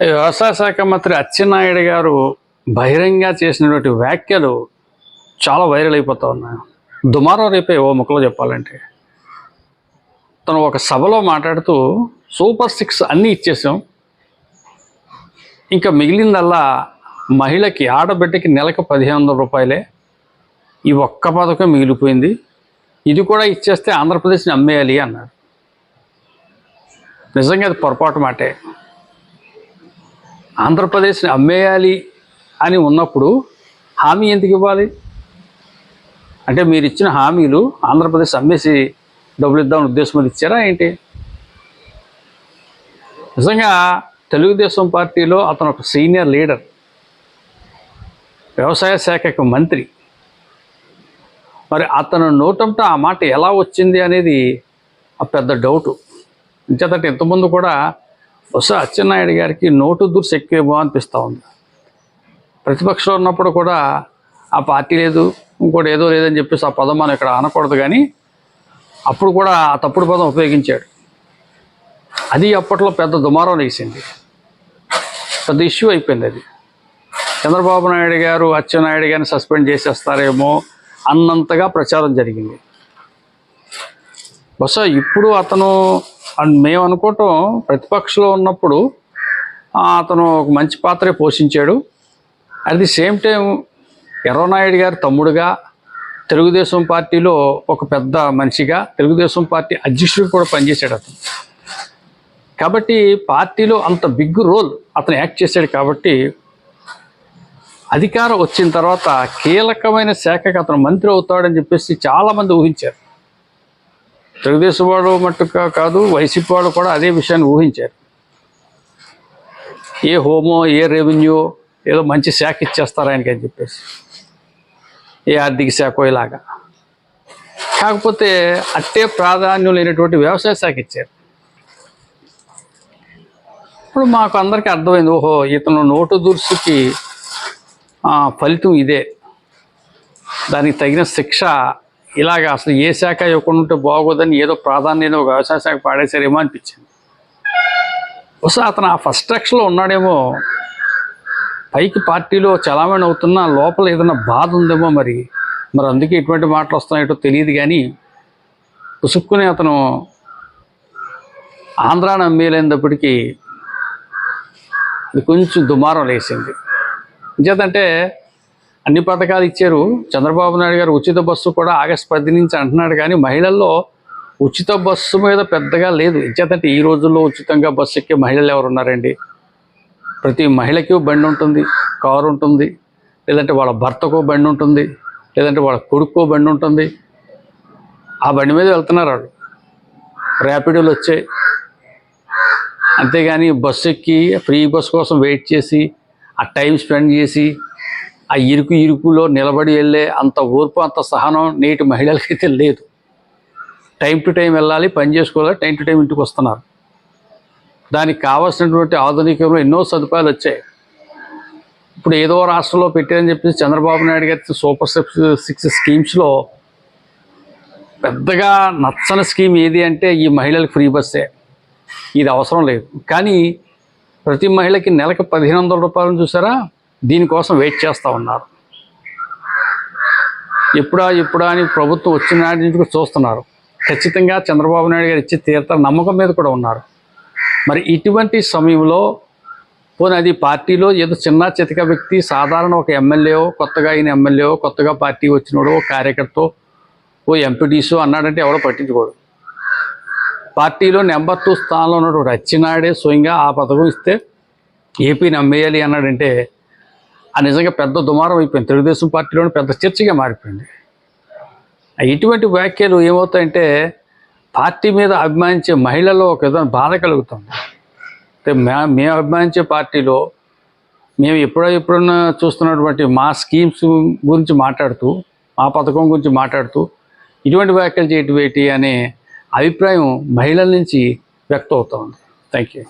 వ్యవసాయ శాఖ మంత్రి అచ్చెన్నాయుడు గారు బహిరంగ చేసినటువంటి వ్యాఖ్యలు చాలా వైరల్ అయిపోతూ ఉన్నాయి. దుమారో రేపే ఓ ముక్కలో చెప్పాలంటే. తను ఒక సభలో మాట్లాడుతూ సూపర్ సిక్స్ అన్నీ ఇచ్చేసాం. ఇంకా మిగిలిందల్లా మహిళకి ఆడబిడ్డకి నెలకు పదిహేను వందల రూపాయలే. ఈ ఒక్క పథకం మిగిలిపోయింది. ఇది కూడా ఇచ్చేస్తే ఆంధ్రప్రదేశ్ని అమ్మేయాలి అన్నారు నిజంగా అది పొరపాటు మాటే. ఆంధ్రప్రదేశ్ని అమ్మేయాలి అని ఉన్నప్పుడు హామీ ఎందుకు ఇవ్వాలి? అంటే మీరు ఇచ్చిన హామీలు ఆంధ్రప్రదేశ్ అమ్మేసి డబ్బులు ఇద్దామని ఉద్దేశం అది ఇచ్చారా ఏంటి? నిజంగా తెలుగుదేశం పార్టీలో అతను ఒక సీనియర్ లీడర్ వ్యవసాయ శాఖకు మంత్రి. మరి అతను నోటంట ఆ మాట ఎలా వచ్చింది అనేది ఆ పెద్ద డౌటు. ఇంచేతంటే ఇంతకుముందు కూడా బహుశా అచ్చెన్నాయుడు గారికి నోటు దుర్స్ ఎక్కువేమో అనిపిస్తూ ఉంది. ప్రతిపక్షంలో ఉన్నప్పుడు కూడా ఆ పార్టీ లేదు ఇంకోటి ఏదో లేదని చెప్పేసి ఆ పదం మనం ఇక్కడ అనకూడదు కానీ అప్పుడు కూడా ఆ తప్పుడు పదం ఉపయోగించాడు. అది అప్పట్లో పెద్ద దుమారం వేసింది. పెద్ద ఇష్యూ అయిపోయింది అది. చంద్రబాబు నాయుడు గారు అచ్చెన్నాయుడు గారిని సస్పెండ్ చేసేస్తారేమో అన్నంతగా ప్రచారం జరిగింది. బహుశా ఇప్పుడు అతను అండ్ మేము అనుకోవటం ప్రతిపక్షంలో ఉన్నప్పుడు అతను ఒక మంచి పాత్రే పోషించాడు. At the same time Yerrannaidu గారి తమ్ముడుగా తెలుగుదేశం పార్టీలో ఒక పెద్ద మనిషిగా తెలుగుదేశం పార్టీ అధ్యక్షుడు కూడా పనిచేశాడు అతను. కాబట్టి పార్టీలో అంత బిగ్ రోల్ అతను యాక్ట్ చేశాడు కాబట్టి అధికారం వచ్చిన తర్వాత కీలకమైన శాఖకు అతను మంత్రి అవుతాడని చెప్పేసి చాలామంది ఊహించారు. తెలుగుదేశం వాడు మట్టుగా కాదు వైసీపీ వాళ్ళు కూడా అదే విషయాన్ని ఊహించారు. ఏ హోమో ఏ రెవెన్యూ ఏదో మంచి శాఖ ఇచ్చేస్తారు ఆయనకి అని చెప్పేసి. ఏ ఆర్థిక శాఖ ఇలాగా. కాకపోతే అట్టే ప్రాధాన్యం లేనటువంటి వ్యవసాయ శాఖ ఇచ్చారు. ఇప్పుడు మాకు అందరికీ అర్థమైంది ఓహో ఇతను నోటు దుర్సుకి ఫలితం ఇదే. దానికి తగిన శిక్ష ఇలాగ అసలు ఏ శాఖ ఇవ్వకుండా ఉంటే బాగోదని ఏదో ప్రాధాన్యత ఒక వ్యవసాయ శాఖ పాడేశారేమో అనిపించింది. బహుశా అతను ఆ ఫస్ట్ ట్రక్స్లో ఉన్నాడేమో. పైకి పార్టీలో చలామణి అవుతున్న లోపల ఏదైనా బాధ ఉందేమో మరి. మరి అందుకే ఇటువంటి మాటలు వస్తున్నాయటో తెలియదు కానీ పుసుక్కునే అతను ఆంధ్రాను అమ్మేలేనప్పటికీ అది కొంచెం దుమారం లేచింది. ఇంచేతంటే అన్ని పథకాలు ఇచ్చారు. చంద్రబాబు నాయుడు గారు ఉచిత బస్సు కూడా ఆగస్టు పది నుంచి అంటున్నాడు కానీ మహిళల్లో ఉచిత బస్సు మీద పెద్దగా లేదు. ఇచ్చేదంటే ఈ రోజుల్లో ఉచితంగా బస్సు ఎక్కే మహిళలు ఎవరు ఉన్నారండి ప్రతి మహిళకి బండి ఉంటుంది కారు ఉంటుంది లేదంటే వాళ్ళ భర్తకో బండి ఉంటుంది లేదంటే వాళ్ళ కొడుకో బండి ఉంటుంది. ఆ బండి మీద వెళ్తున్నారు వాళ్ళు. ర్యాపిడోలు వచ్చాయి. అంతేగాని బస్సు ఎక్కి ఫ్రీ బస్ కోసం వెయిట్ చేసి ఆ టైం స్పెండ్ చేసి ఆ ఇరుకు ఇరుకులో నిలబడి వెళ్ళే అంత ఓర్పు అంత సహనం నేటి మహిళలకైతే లేదు. టైం టు టైం వెళ్ళాలి పని చేసుకోవాలి టైం టు టైం ఇంటికి వస్తున్నారు. దానికి కావాల్సినటువంటి ఆధునికంలో ఎన్నో సదుపాయాలు వచ్చాయి. ఇప్పుడు ఏదో రాష్ట్రంలో పెట్టారని చెప్పేసి చంద్రబాబు నాయుడు గారి సూపర్ సిక్స్ సిక్స్ స్కీమ్స్లో పెద్దగా నచ్చని స్కీమ్ ఏది అంటే ఈ మహిళలకు ఫ్రీ బస్సే. ఇది అవసరం లేదు. కానీ ప్రతి మహిళకి నెలకు పదిహేను వందల రూపాయలు చూసారా? దీనికోసం వెయిట్ చేస్తూ ఉన్నారు. ఎప్పుడా ఎప్పుడా అని ప్రభుత్వం వచ్చిన నాటి నుంచి చూస్తున్నారు. ఖచ్చితంగా చంద్రబాబు నాయుడు గారు ఇచ్చే తీర్థ నమ్మకం మీద కూడా ఉన్నారు. మరి ఇటువంటి సమయంలో పోనీ అది పార్టీలో ఏదో చిన్న చితక వ్యక్తి సాధారణ ఒక ఎమ్మెల్యే కొత్తగా అయిన ఎమ్మెల్యే కొత్తగా పార్టీ వచ్చినోడు ఓ కార్యకర్త ఓ ఎంపీటీసో అన్నాడంటే ఎవడో పట్టించుకోడు. పార్టీలో నెంబర్ టూ స్థానంలో ఉన్నటువంటి రచ్చినాడే స్వయంగా ఆ పథకం ఇస్తే ఏపీని అమ్మేయాలి అన్నాడంటే ఆ నిజంగా పెద్ద దుమారం అయిపోయింది. తెలుగుదేశం పార్టీలోనే పెద్ద చర్చగా మారిపోయింది. ఇటువంటి వ్యాఖ్యలు ఏమవుతాయంటే పార్టీ మీద అభిమానించే మహిళల్లో ఒక విధంగా బాధ కలుగుతుంది. అంటే మేము అభిమానించే పార్టీలో మేము ఎప్పుడో ఎప్పుడన్నా చూస్తున్నటువంటి మా స్కీమ్స్ గురించి మాట్లాడుతూ మా పథకం గురించి మాట్లాడుతూ ఇటువంటి వ్యాఖ్యలు చేయటం ఏంటి అనే అభిప్రాయం మహిళల నుంచి వ్యక్తం అవుతూ ఉంది థ్యాంక్ యూ